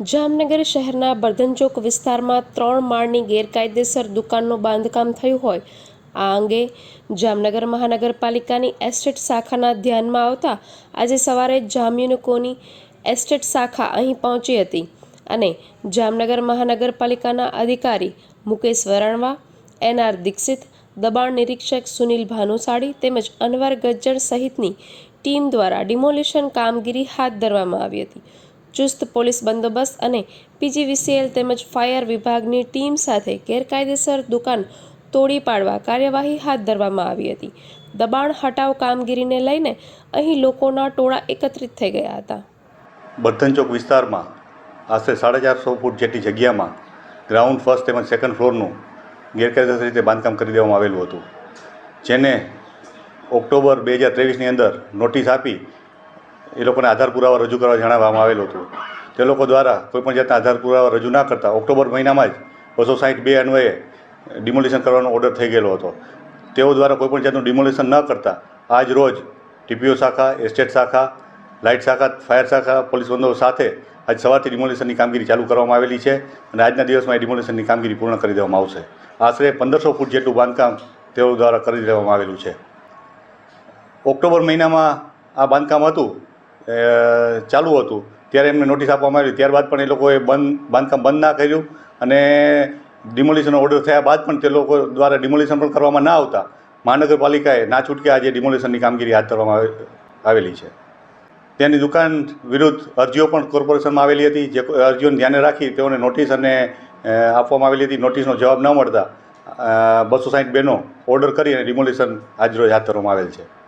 જામનગર શહેરના બર્ધનચોક વિસ્તારમાં ત્રણ માળની ગેરકાયદેસર દુકાનનું બાંધકામ થયું હોય. આ અંગે જામનગર મહાનગરપાલિકાની એસ્ટેટ શાખાના ધ્યાનમાં આવતા આજે સવારે જામ્યુનિકોની એસ્ટેટ શાખા અહીં પહોંચી હતી અને જામનગર મહાનગરપાલિકાના અધિકારી મુકેશ વરણવા એનઆર દીક્ષિત, દબાણ નિરીક્ષક સુનિલ ભાનુશાળી તેમજ અનવર ગજ્જર સહિતની ટીમ દ્વારા ડિમોલિશન કામગીરી હાથ ધરવામાં આવી હતી. ચુસ્ત પોલીસ બંદોબસ્ત અને પીજીવીસીએલ તેમજ ફાયર વિભાગની ટીમ સાથે ગેરકાયદેસર દુકાન તોડી પાડવા કાર્યવાહી હાથ ધરવામાં આવી હતી. દબાણ હટાવ કામગીરીને લઈને અહીં લોકોના ટોળા એકત્રિત થઈ ગયા હતા. બર્ધન ચોક વિસ્તારમાં આશરે સાડા ચારસો ફૂટ જેટલી જગ્યામાં ગ્રાઉન્ડ ફર્સ્ટ તેમજ સેકન્ડ ફ્લોરનું ગેરકાયદેસર રીતે બાંધકામ કરી દેવામાં આવેલું હતું. જેને ઓક્ટોબર બે હજાર ત્રેવીસની અંદર નોટિસ આપી એ લોકોને આધાર પુરાવા રજૂ કરવા જણાવવામાં આવેલું હતું. તે લોકો દ્વારા કોઈપણ જાતના આધાર પુરાવા રજૂ ના કરતા ઓક્ટોબર મહિનામાં જ બસો સાઠ બે અન્વયે ડિમોલિશન કરવાનો ઓર્ડર થઈ ગયેલો હતો. તેઓ દ્વારા કોઈપણ જાતનું ડિમોલિશન ન કરતા આજ રોજ ટીપીઓ શાખા, એસ્ટેટ શાખા, લાઇટ શાખા, ફાયર શાખા, પોલીસ બંદોબસ્ત સાથે આજ સવારથી ડિમોલિશનની કામગીરી ચાલુ કરવામાં આવેલી છે અને આજના દિવસમાં એ ડિમોલિશનની કામગીરી પૂર્ણ કરી દેવામાં આવશે. આશરે પંદરસો ફૂટ જેટલું બાંધકામ તેઓ દ્વારા કરી દેવામાં આવેલું છે. ઓક્ટોબર મહિનામાં આ બાંધકામ હતું ચાલુ હતું. ત્યારે એમને નોટિસ આપવામાં આવી. ત્યારબાદ પણ એ લોકોએ બંધ, બાંધકામ બંધ ના કર્યું અને ડિમોલિશનનો ઓર્ડર થયા બાદ પણ તે લોકો દ્વારા ડિમોલિશન પણ કરવામાં ના આવતા. મહાનગરપાલિકાએ ના છૂટકે આજે ડિમોલિશનની કામગીરી હાથ ધરવામાં આવે- આવેલી છે. તેની દુકાન વિરુદ્ધ અરજીઓ પણ કોર્પોરેશનમાં આવેલી હતી. જે અરજીઓને ધ્યાને રાખી તેઓને નોટિસ અને આપવામાં આવેલી હતી. નોટિસનો જવાબ ન મળતા બસો સાહીઠ બેનો ઓર્ડર કરી અને ડિમોલિશન આજરોજ હાથ ધરવામાં આવેલ છે.